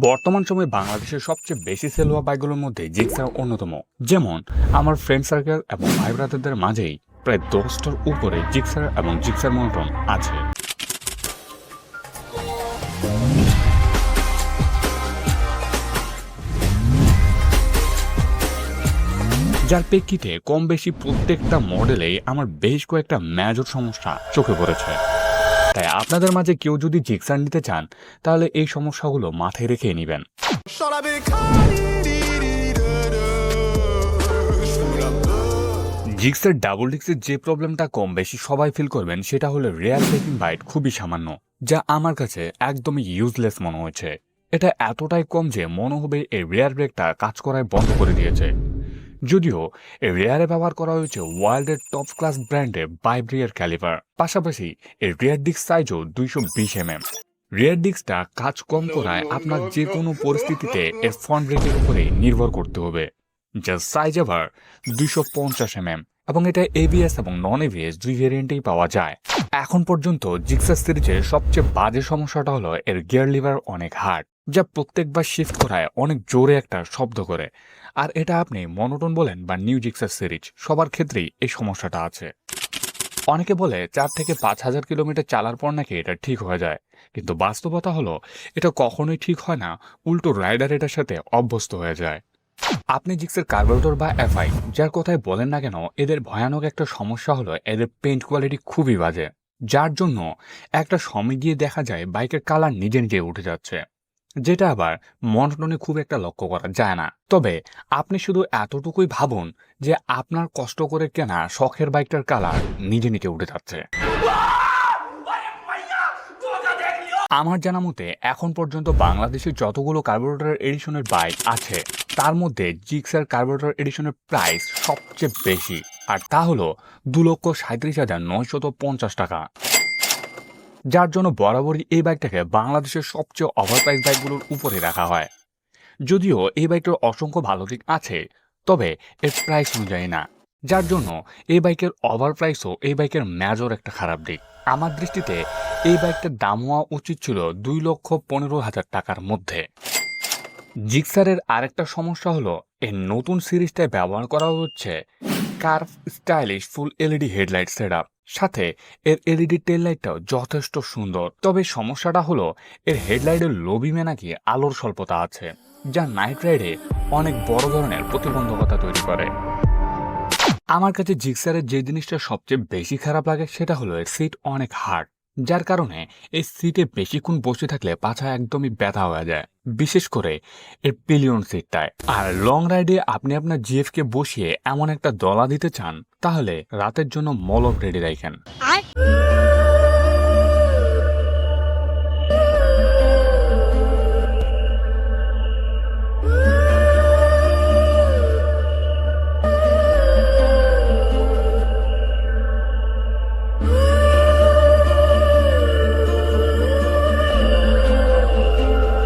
বর্তমান সময়ে বাংলাদেশের সবচেয়ে বেশি সেল হওয়া বাইকগুলোর মধ্যে জিক্সার অন্যতম। যেমন, আমার ফ্রেন্ড সার্কেল এবং ভাই ব্রাদারদের মাঝেই প্রায় দশটার উপরে জিক্সার এবং জিক্সার মনোটন আছে। যার প্রেক্ষিতে কম বেশি প্রত্যেকটা মডেলে আমার বেশ কয়েকটা মেজর সমস্যা চোখে পড়েছে। তাই আপনাদের মাঝে কেউ যদি জিক্সার নিতে চান, তাহলে এই সমস্যাগুলো মাথায় রেখে নেবেন। জিক্সের ডাবল ডিক্সের যে প্রবলেমটা কম বেশি সবাই ফিল করবেন, সেটা হলো রেয়ার ব্রেকিং বাইট খুবই সামান্য, যা আমার কাছে একদমই ইউজলেস মনে হয়েছে। এটা এতটাই কম যে মনে হবে এই রেয়ার ব্রেকটা কাজ করায় বন্ধ করে দিয়েছে। যদিও রেয়ারে ব্যবহার করা হয়েছে ওয়ার্ল্ডের টপ ক্লাস ব্র্যান্ডের বাইব্রিয়ার ক্যালিভার পাশাপাশি এই রেয়ার ডিস্ক সাইজও দুইশো বিশ এমএম। রেয়ার ডিস্কটা কাজ কম করায় আপনার যে কোনো পরিস্থিতিতে এর ফ্রন্ট ব্রেকের উপরে নির্ভর করতে হবে, যার সাইজ আবার দুইশো পঞ্চাশ এমএম এবং এটা এবিএস এবং নন এবিএস দুই ভেরিয়েন্টেই পাওয়া যায়। এখন পর্যন্ত জিক্সার সিরিজের সবচেয়ে বাজে সমস্যাটা হলো এর গিয়ার লিভার অনেক হার্ড যা প্রত্যেকবার শিফট করায় অনেক জোরে একটা শব্দ করে। আর এটা আপনি মনোটন বলেন বা নিউ জিক্সার সিরিজ সবার ক্ষেত্রেই এই সমস্যাটা আছে। অনেকে বলে চার থেকে পাঁচ হাজার কিলোমিটার চালার পর নাকি এটা ঠিক হয়ে যায়। কিন্তু বাস্তবতা হলো, এটা কখনোই ঠিক হয় না, উল্টো রাইডার এটার সাথে অভ্যস্ত হয়ে যায়। আপনি জিক্সের কার্বোরেটর বা এফআই যার কথায় বলেন না কেন, এদের ভয়ানক একটা সমস্যা হলো এদের পেইন্ট কোয়ালিটি খুবই বাজে। যার জন্য একটা সময় গিয়ে দেখা যায় বাইকের কালার নিজে নিজে উঠে যাচ্ছে। যেটা আবার মনটনে খুব একটা লক্ষ্য করা যায় না। তবে আপনি শুধু এতটুকুই ভাবুন যে আপনার কষ্ট করে কেনা শখের বাইকটার কালার নিজে নিজে উঠে যাচ্ছে। আমার জানা মতে এখন পর্যন্ত বাংলাদেশে যতগুলো কার্বোরেটর এডিশনের বাইক আছে, তার মধ্যে জিক্সার কার্বোরেটর এডিশনের প্রাইস সবচেয়ে বেশি। আর তা হলো দু লক্ষ সাঁত্রিশ হাজার নয়শত পঞ্চাশ টাকা। যার জন্য বরাবরই এই বাইকটাকে বাংলাদেশের সবচেয়ে ওভারপ্রাইস বাইকগুলোর উপরে রাখা হয়। যদিও এই বাইকটার অসংখ্য ভালো দিক আছে, তবে এর প্রাইস অনুযায়ী না। যার জন্য এই বাইকের ওভার প্রাইসও এই বাইকের মেজর একটা খারাপ দিক। আমার দৃষ্টিতে এই বাইকটার দাম হওয়া উচিত ছিল দুই লক্ষ পনেরো হাজার টাকার মধ্যে। জিক্সারের আরেকটা সমস্যা হলো, এর নতুন সিরিজটায় ব্যবহার করা হচ্ছে curve stylish full LED headlight setup. সাথে এর এলইডি টেল লাইটটাও যথেষ্ট সুন্দর। তবে সমস্যাটা হলো এর হেডলাইটের লোবিমে নাকি আলোর স্বল্পতা আছে, যা নাইট রাইডে অনেক বড় ধরনের প্রতিবন্ধকতা তৈরি করে। আমার কাছে জিক্সারের যে জিনিসটা সবচেয়ে বেশি খারাপ লাগে সেটা হলো এর সিট অনেক হার্ড। যার কারণে এই সিটে বেশিক্ষণ বসে থাকলে পাছা একদমই ব্যথা হয়ে যায়। বিশেষ করে এর পিলিয়ন সিটটায়। আর লং রাইডে আপনি আপনার জিএফকে বসিয়ে এমন একটা দলা দিতে চান, তাহলে রাতের জন্য মলম রেডি রাখেন।